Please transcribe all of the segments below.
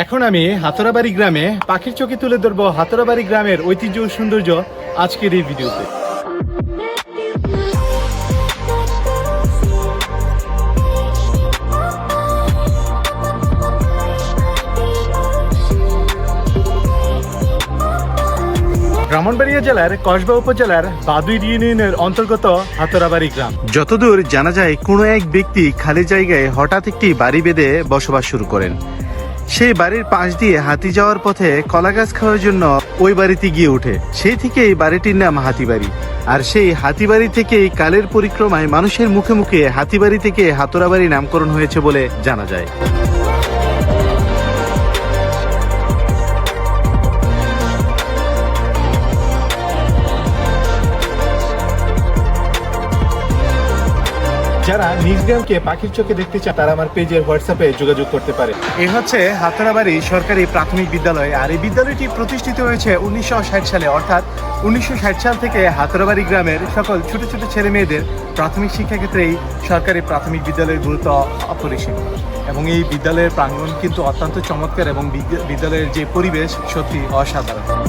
এখন আমি হাতরাবাড়ি গ্রামে পাখির চোখে তুলে ধরবো হাতরাবাড়ি গ্রামের ঐতিহ্য সৌন্দর্য আজকের এই ভিডিওতে। ব্রাহ্মণবাড়িয়া জেলার কসবা উপজেলার বাদুই ইউনিয়নের অন্তর্গত হাতরাবাড়ি গ্রাম। যতদূর জানা যায়, কোনো এক ব্যক্তি খালি জায়গায় হঠাৎ একটি বাড়ি বেঁধে বসবাস শুরু করেন। সেই বাড়ির পাশ দিয়ে হাতি যাওয়ার পথে কলা গাছ খাওয়ার জন্য ওই বাড়িতে গিয়ে ওঠে। সেই থেকে এই বাড়িটির নাম হাতিবাড়ি। আর সেই হাতিবাড়ি এই কালের পরিক্রমায় মানুষের মুখে মুখে হাতিবাড়ি থেকে হাতরাবাড়ি নামকরণ হয়েছে বলে জানা যায়। যারা নিজ পাখির চোখে দেখতে চায়, তারা আমার পেজের হোয়াটসঅ্যাপে যোগাযোগ করতে পারে। এই হচ্ছে হাতরাবাড়ি সরকারি প্রাথমিক বিদ্যালয়, আর এই বিদ্যালয়টি প্রতিষ্ঠিত হয়েছে উনিশশো সালে, অর্থাৎ উনিশশো সাল থেকে হাতরাবাড়ি গ্রামের সকল ছোট ছোট ছেলে মেয়েদের প্রাথমিক শিক্ষাক্ষেত্রেই সরকারি প্রাথমিক বিদ্যালয়ের গুরুত্ব অপরিসীম। এবং এই বিদ্যালয়ের প্রাঙ্গণ কিন্তু অত্যন্ত চমৎকার এবং বিদ্যা- বিদ্যালয়ের যে পরিবেশ সত্যি অসাধারণ।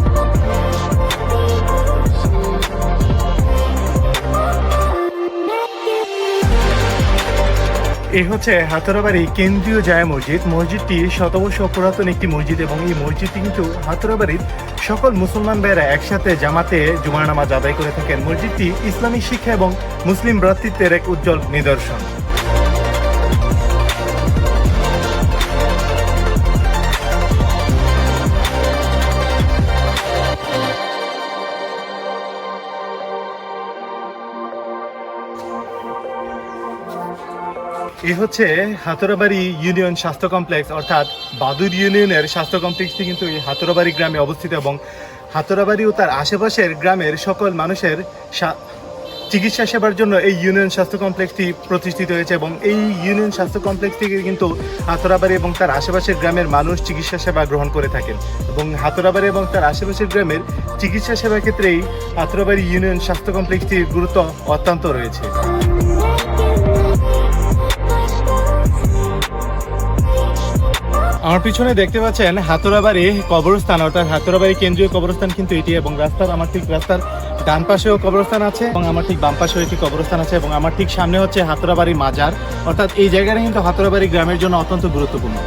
এই হচ্ছে হাতরাবাড়ি কেন্দ্রীয় জায়া মসজিদ। মসজিদটি শতবর্ষ পুরাতন একটি মসজিদ এবং এই মসজিদটি কিন্তু হাতরাবাড়ির সকল মুসলমান ভাইয়েরা একসাথে জামাতে জুমার নামাজ আদায় করে থাকেন। মসজিদটি ইসলামী শিক্ষা এবং মুসলিম ভ্রাতৃত্বের এক উজ্জ্বল নিদর্শন। এই হচ্ছে হাতরাবাড়ি ইউনিয়ন স্বাস্থ্য কমপ্লেক্স, অর্থাৎ বাদুর ইউনিয়নের স্বাস্থ্য কমপ্লেক্সটি কিন্তু এই হাতরাবাড়ি গ্রামে অবস্থিত এবং হাতরাবাড়ি ও তার আশেপাশের গ্রামের সকল মানুষের চিকিৎসা সেবার জন্য এই ইউনিয়ন স্বাস্থ্য কমপ্লেক্সটি প্রতিষ্ঠিত হয়েছে এবং এই ইউনিয়ন স্বাস্থ্য কমপ্লেক্স থেকে কিন্তু হাতরাবাড়ি এবং তার আশেপাশের গ্রামের মানুষ চিকিৎসা সেবা গ্রহণ করে থাকেন এবং হাতরাবাড়ি এবং তার আশেপাশের গ্রামের চিকিৎসা সেবার ক্ষেত্রেই হাতরাবাড়ি ইউনিয়ন স্বাস্থ্য কমপ্লেক্সটির গুরুত্ব অত্যন্ত রয়েছে। আমার পিছনে দেখতে পাচ্ছেন হাতুরাবাড়ি কবরস্থান, অর্থাৎ হাতুরাবাড়ি কেন্দ্রীয় কবরস্থান কিন্তু এটি এবং রাস্তার, আমার ঠিক রাস্তার ডান পাশেও কবরস্থান আছে এবং আমার ঠিক বাম পাশেও একটি কবরস্থান আছে এবং আমার ঠিক সামনে হচ্ছে হাতুরাবাড়ি মাজার। অর্থাৎ এই জায়গাটা কিন্তু হাতুরাবাড়ি গ্রামের জন্য অত্যন্ত গুরুত্বপূর্ণ।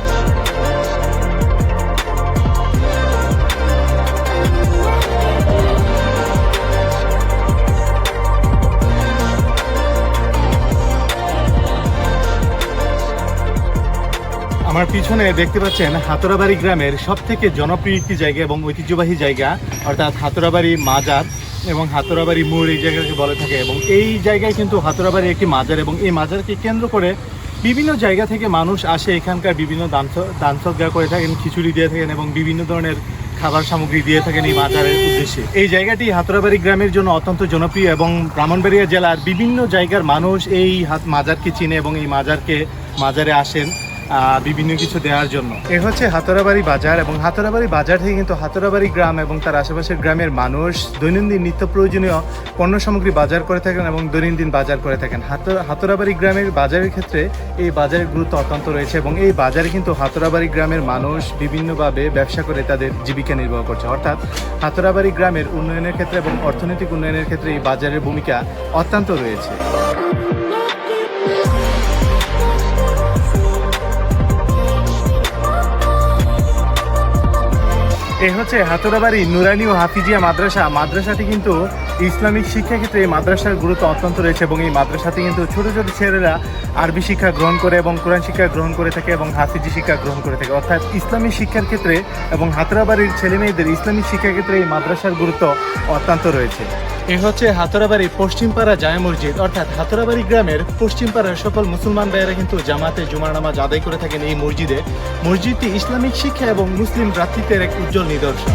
আমার পিছনে দেখতে পাচ্ছেন হাতরাবাড়ি গ্রামের সব থেকে জনপ্রিয় একটি জায়গা এবং ঐতিহ্যবাহী জায়গা, অর্থাৎ হাতরাবাড়ি মাজার এবং হাতরাবাড়ি মোড় এই জায়গাকে বলে থাকে। এবং এই জায়গায় কিন্তু হাতরাবাড়ি একটি মাজার এবং এই মাজারকে কেন্দ্র করে বিভিন্ন জায়গা থেকে মানুষ আসে, এখানকার বিভিন্ন দান দানসজ্ঞা করে থাকেন, খিচুড়ি দিয়ে থাকেন এবং বিভিন্ন ধরনের খাবার সামগ্রী দিয়ে থাকেন এই মাজারের উদ্দেশ্যে। এই জায়গাটি হাতরাবাড়ি গ্রামের জন্য অত্যন্ত জনপ্রিয় এবং ব্রাহ্মণবাড়িয়া জেলার বিভিন্ন জায়গার মানুষ এই হাত, মাজারকে চিনে এবং এই মাজারকে, মাজারে আসেন। বিভিন্ন কিছু দেওয়ার জন্য। এ হচ্ছে হাতরাবাড়ি বাজার এবং হাতরাবাড়ি বাজার থেকে কিন্তু হাতরাবাড়ি গ্রাম এবং তার আশেপাশের গ্রামের মানুষ দৈনন্দিন নিত্য প্রয়োজনীয় পণ্য সামগ্রী বাজার করে থাকেন এবং দৈনন্দিন বাজার করে থাকেন। হাত- হাতরাবাড়ি গ্রামের বাজারের ক্ষেত্রে এই বাজারের গুরুত্ব অত্যন্ত রয়েছে এবং এই বাজারে কিন্তু হাতরাবাড়ি গ্রামের মানুষ বিভিন্নভাবে ব্যবসা করে তাদের জীবিকা নির্বাহ করছে। অর্থাৎ হাতরাবাড়ি গ্রামের উন্নয়নের ক্ষেত্রে এবং অর্থনৈতিক উন্নয়নের ক্ষেত্রে এই বাজারের ভূমিকা অত্যন্ত রয়েছে। এ হচ্ছে হাতুরাবাড়ি নুরানি ও হাফিজিয়া মাদ্রাসা। মাদ্রাসাটি কিন্তু ইসলামিক শিক্ষা ক্ষেত্রে এই মাদ্রাসার গুরুত্ব অত্যন্ত রয়েছে এবং এই মাদ্রাসাতে কিন্তু ছোট ছোট ছেলেরা আরবি শিক্ষা গ্রহণ করে এবং কোরআন শিক্ষা গ্রহণ করে থাকে এবং হাফিজি শিক্ষা গ্রহণ করে থাকে। অর্থাৎ ইসলামিক শিক্ষার ক্ষেত্রে এবং হাতরাবাড়ির ছেলে মেয়েদের ইসলামিক শিক্ষা ক্ষেত্রে এই মাদ্রাসার গুরুত্ব অত্যন্ত রয়েছে। এ হচ্ছে হাতরাবাড়ি পশ্চিমপাড়া জায় মসজিদ। অর্থাৎ হাতরাবাড়ি গ্রামের পশ্চিমপাড়ার সকল মুসলমান ভাইয়েরা কিন্তু জামাতে জুমার নামাজ আদায় করে থাকেন এই মসজিদে। মসজিদটি ইসলামিক শিক্ষা এবং মুসলিম ভ্রাতৃত্বের এক উজ্জ্বল নিদর্শন।